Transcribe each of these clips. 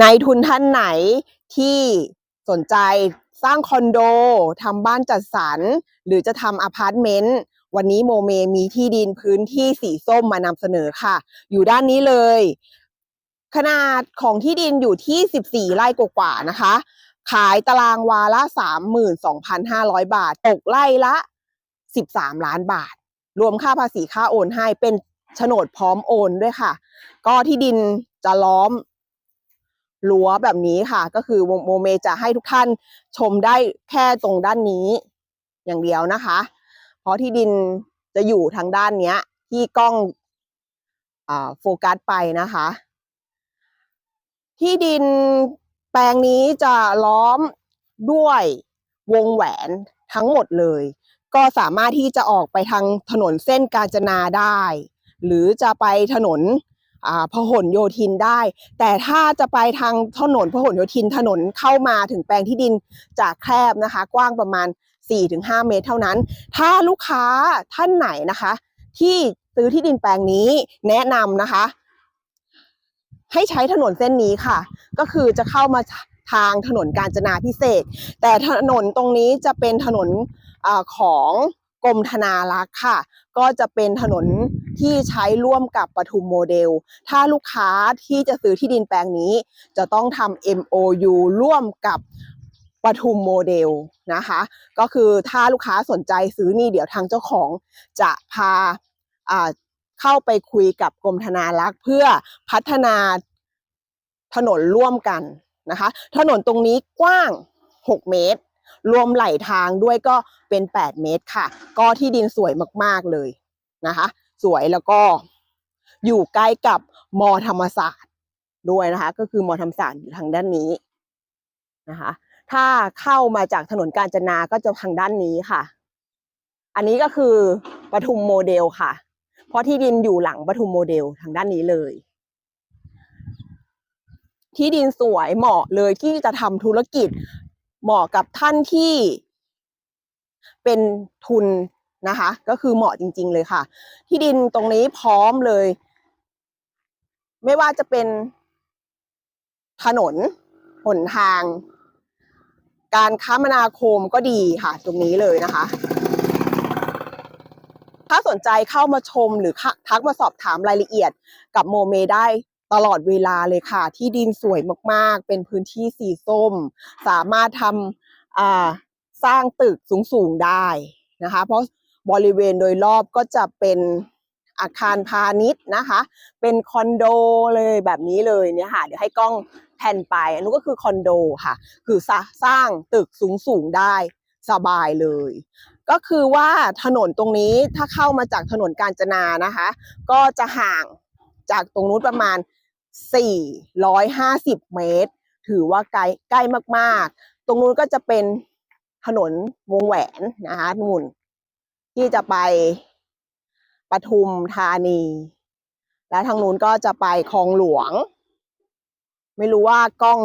ในทุนท่านไหนที่สนใจสร้างคอนโดทำบ้านจัดสรร หรือจะทำอพาร์ตเมนต์วันนี้โมเมมีที่ดินพื้นที่สีส้มมานำเสนอค่ะ อยู่ด้านนี้เลย ขนาดของที่ดินอยู่ที่ 14 ไร่กว่าๆนะคะ ขายตารางวาละ 32,500 บาท ตกไร่ละ 13 ล้านบาท รวมค่าภาษีค่าโอนให้เป็นโฉนดพร้อมโอนด้วยค่ะ ก็ที่ดินจะล้อม รั้วแบบนี้ค่ะ ก็คือโมเมจะให้ทุกท่านชมได้แค่ตรงด้านนี้ อย่างเดียวนะคะ เพราะที่ดินจะอยู่ทางด้านเนี้ย ที่กล้องอโฟกัสไปนะคะ ที่ดินแปลงนี้จะล้อมด้วยวงแหวนทั้งหมดเลย ก็สามารถที่จะออกไปทางถนนเส้นกาญจนาได้ หรือจะไปถนน พหลโยธินได้ แต่ถ้าจะไปทางถนนพหลโยธินถนนเข้ามาถึงแปลงที่ดินจากแคบนะคะ กว้างประมาณ 4-5 เมตรเท่านั้น ถ้าลูกค้าท่านไหนนะคะ ที่ซื้อที่ดินแปลงนี้แนะนำนะคะ ให้ใช้ถนนเส้นนี้ค่ะ ก็คือจะเข้ามาทางถนนกาญจนาพิเศษ แต่ถนนตรงนี้จะเป็นถนนอของ รมธนารักษ์ค่ะ ก็จะเป็นถนนที่ใช้ร่วมกับปทุมโมเดล ถ้าลูกค้าที่จะซื้อที่ดินแปลงนี้ จะต้องทำ MOU ร่วมกับปทุมโมเดลนะคะ ก็คือถ้าลูกค้าสนใจซื้อนี่เดี๋ยวทางเจ้าของจะพาเข้าไปคุยกับกรมธนารักษ์เพื่อพัฒนาถนนร่วมกันนะคะ ถนนตรงนี้กว้าง 6 เมตร รวมไหลทางด้วยก็เป็น 8 เมตรค่ะ ก็ที่ดินสวยมากๆเลยนะคะ สวยแล้วก็อยู่ใกล้กับมอธรรมศาสตร์ด้วยนะคะ ก็คือมอธรรมศาสตร์อยู่ทางด้านนี้นะคะ ถ้าเข้ามาจากถนนกาญจนาก็จะทางด้านนี้ค่ะ อันนี้ก็คือปทุมโมเดลค่ะ เพราะที่ดินอยู่หลังปทุมโมเดลทางด้านนี้เลย ที่ดินสวยเหมาะเลยที่จะทำธุรกิจ เหมาะกับท่านที่เป็นทุนนะคะ ก็คือเหมาะจริง ๆ เลยค่ะ ที่ดินตรงนี้พร้อมเลย ไม่ว่าจะเป็นถนนหนทาง การคมนาคมก็ดีค่ะ ตรงนี้เลยนะคะ ถ้าสนใจเข้ามาชมหรือทักมาสอบถามรายละเอียดกับโมเมได้ ตลอดเวลาเลยค่ะ ที่ดินสวยมากๆ เป็นพื้นที่สีส้ม สามารถทำสร้างตึกสูงๆได้นะคะ เพราะบริเวณโดยรอบก็จะเป็นอาคารพาณิชย์นะคะ เป็นคอนโดเลยแบบนี้เลยเนี่ยค่ะ เดี๋ยวให้กล้องแผ่นไป อันนู้ก็คือคอนโดค่ะ คือสร้างตึกสูงๆได้สบายเลย ก็คือว่าถนนตรงนี้ถ้าเข้ามาจากถนนกาญจนานะคะ ก็จะห่าง จากตรงนู้นประมาณ 450 เมตร ถือว่าใกล้ใกล้มากๆ ตรงนู้นก็จะเป็นถนนวงแหวนนะคะนู่นที่จะไปปทุมธานี และทางนู้นก็จะไปคลองหลวง ไม่รู้ว่ากล้อง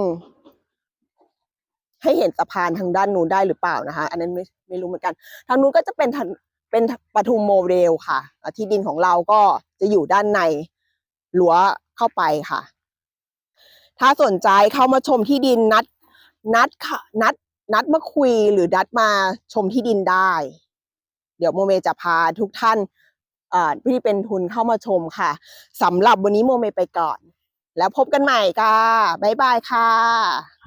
ให้เห็นสะพานทางด้านนู้นได้หรือเปล่านะคะ อันนั้นไม่ไม่รู้เหมือนกัน ทางนู้นก็จะเป็นถนเป็นปทุมโมเดลค่ะ ที่ดินของเราก็จะอยู่ด้านใน รั้วเข้าไปค่ะ ถ้าสนใจเข้ามาชมที่ดินนัด นัดค่ะนัด นัดมาคุยหรือนัดมาชมที่ดินได้ เดี๋ยวโมเมจะพาทุกท่านอ่าที่เป็นทุนเข้ามาชมค่ะสำหรับวันนี้โมเมไปก่อน แล้วพบกันใหม่ค่ะ บ๊ายบายค่ะ